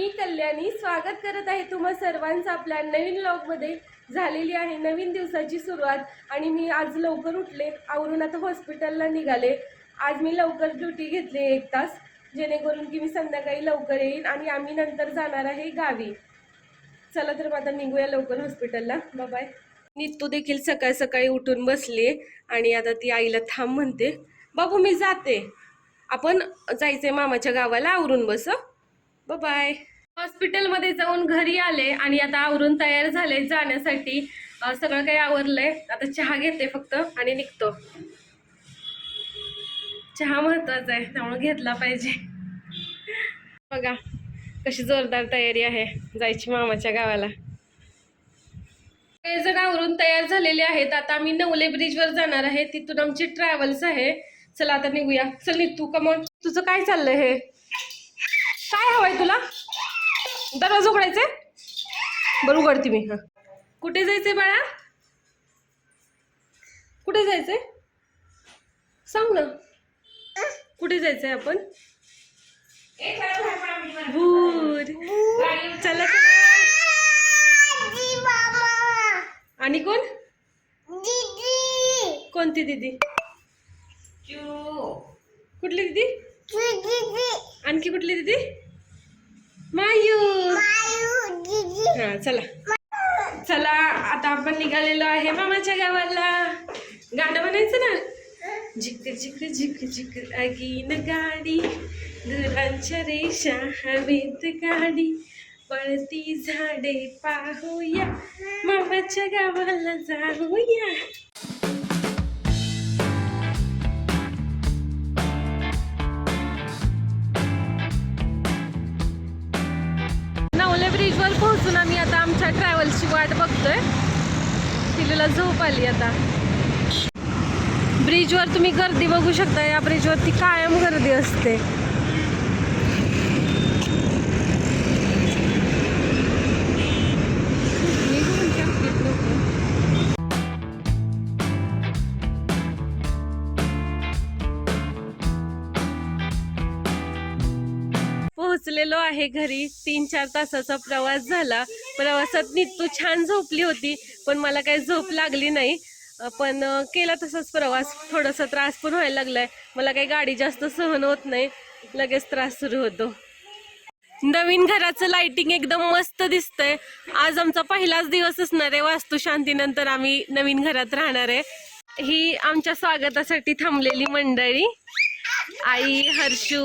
मी कल्याणी. स्वागत करत आहे तुम्हा सर्वांचं आपल्या नवीन व्लॉगमध्ये झालेली आहे नवीन दिवसाची सुरुवात आणि मी आज लवकर उठले. आवरून आता हॉस्पिटलला निघाले. आज मी लवकर ड्युटी घेतली एक तास. जेणेकरून की मी संध्याकाळी लवकर येईन आणि आम्ही नंतर जाणार आहे गावी. चला तर मग आता निघूया लवकर हॉस्पिटलला बाय नितू देखील सकाळ सकाळी उठून बसली आणि आता ती आईला थांब म्हणते. बाबू मी जाते. आपण जायचंय मामाच्या गावाला आवरून बस बाय हॉस्पिटलमध्ये जाऊन घरी आले आणि आता आवरून तयार झाले जाण्यासाठी. सगळं काही आवरलंय. आता चहा घेते फक्त आणि निघतो. चहा महत्त्वाचा आहे. त्यामुळे घेतला पाहिजे. बघा कशी जोरदार तयारी आहे जायची मामाच्या गावाला. काही जण आवरून तयार झालेले आहेत. आता आम्ही नवले ब्रिजवर जाणार आहे. तिथून आमची ट्रॅव्हल्स आहे. चला आता निघूया. चल निघ तू. कमॉन तुझं काय चाललंय हे? काय हवंय तुला? दरवाजा उघडायचे? बरं उघडते मी हा. कुठे जायचंय बाळा? कुठे जायचंय? सांग ना. कुठे जायचंय आपण? भूर चला आणि कोण? कोणती दीदी? कुठली दीदी? आणखी कुठली दीदी? मायू. हा चला. चला आता आपण निघालेलो आहे मामाच्या गावाला. गाणं म्हणायचं ना? झिक झिक झिक झिक आगीन गाडी दुरांच्या रेषा हवेत गाडी. पळती झाडे पाहूया. मामाच्या गावाला जाऊया. ट्रॅव्हल्सची वाट बघतोय. तिला झोप आली आता. ब्रिजवर तुम्ही गर्दी बघू शकता. या ब्रिजवरती कायम गर्दी असते. पोहोचलेलो आहे घरी. तीन चार तासाचा प्रवास झाला. प्रवासात नितू छान झोपली होती पण मला काही झोप लागली नाही. पण केला तसाच प्रवास. थोडासा त्रास पण व्हायला लागलाय. मला काही गाडी जास्त सहन होत नाही. लगेच त्रास सुरू होतो. नवीन घराचं लाइटिंग एकदम मस्त दिसतंय. आज आमचा पहिलाच दिवस असणार आहे. वास्तुशांतीनंतर आम्ही नवीन घरात राहणार आहे. ही आमच्या स्वागतासाठी थांबलेली मंडळी. आई हर्षू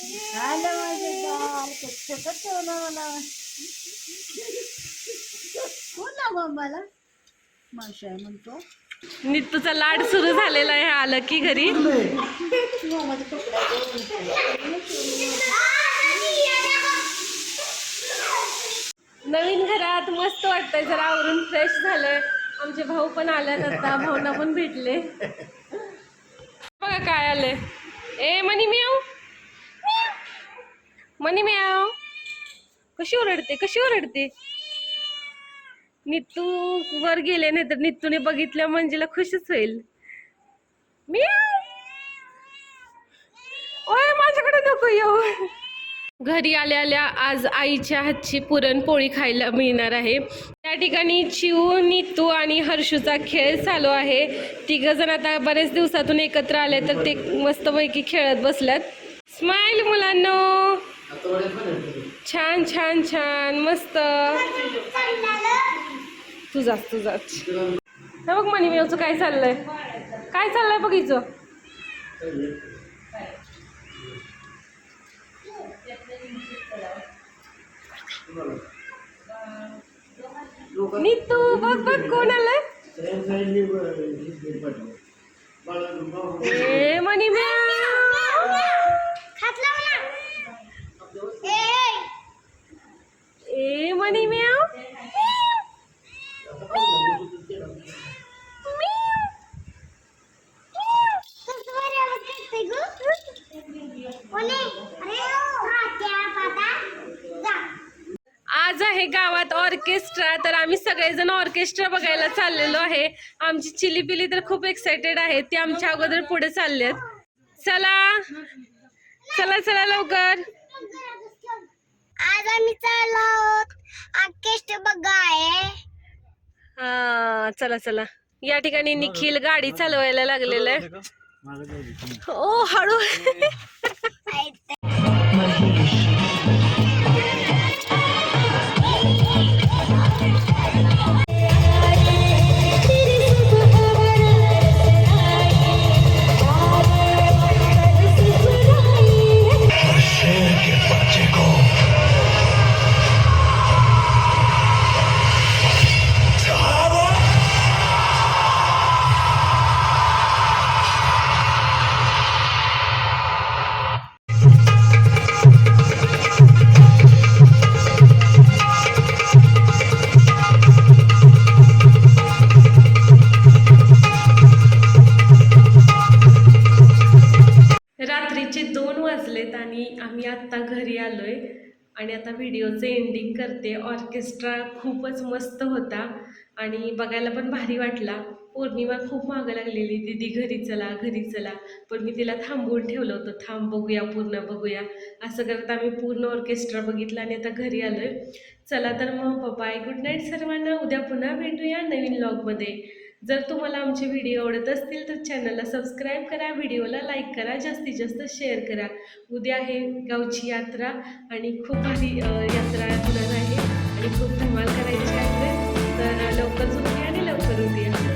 आलं माझं बाळ कसं ठेवलं मला. कोण ना बाबाला? मावशी आहे म्हणतो. नित्तूचा लाड सुरू झालेला आहे आलं की घरी. नवीन घरात मस्त वाटतंय जरा आवरून फ्रेश झालंय. आमचे भाऊ पण आल्यात आता भाऊना पण भेटले. बघा काय आले ए मनी येऊ मनी म्याव. कशी ओरडते कशी ओरडते? नितू वर गेले नाही तर नितूने बघितल्या मंजीला खुशच होईल. मी ओय माझ्याकडे नको येऊ. घरी आल्या आल्या आज आईच्या हातची पुरणपोळी खायला मिळणार आहे. त्या ठिकाणी चिऊ नितू आणि हर्षूचा खेळ चालू आहे. तिघ जण आता बरेच दिवसातून एकत्र आले तर ते मस्तपैकी खेळत बसल्यात. स्माइल मुलांनो! छान छान छान मस्त. तुझाच तुझाच हे बघ मनी मेवचं काय चाललंय? काय चाललंय बघ हिचं तू बघ बघ कोण आलंय? ए मनी म्याव ए मनी म्याव. आज आहे गावात ऑर्केस्ट्रा तर आम्ही सगळेजण ऑर्केस्ट्रा बघायला चाललेलो आहे. आमची चिली पिली तर खूप एक्सायटेड आहे. ते आमच्या अगोदर पुढे चाललेत. चला. चला चला लवकर. आज आम्ही चाललो आहोत. ऑर्केस्ट्रा बघाय हा चला चला. या ठिकाणी निखिल गाडी चालवायला लागलेलं आहे. ओ हळू. आणि आता व्हिडिओचं एंडिंग करते. ऑर्केस्ट्रा खूपच मस्त होता आणि बघायला पण भारी वाटला. पौर्णिमा खूप मागं लागलेली. दीदी घरी चला घरी चला. पण मी तिला थांबवून ठेवलं होतं. थांब बघूया पूर्ण बघूया. असं करत आम्ही पूर्ण ऑर्केस्ट्रा बघितला आणि आता घरी आलोय. चला तर मग पप्पा गुड नाईट सर्वांना. उद्या पुन्हा भेटूया नवीन व्लॉगमध्ये जर तुम्हाला आमचे व्हिडिओ आवडत असतील तर चॅनलला सबस्क्राईब करा व्हिडिओला लाईक करा जास्तीत जास्त शेअर करा. उद्या आहे गावची यात्रा आणि खूप भारी यात्रा होणार आहे. आणि खूप धमाल करायची आहे. तर लवकर झोपूया आणि लवकर उद्या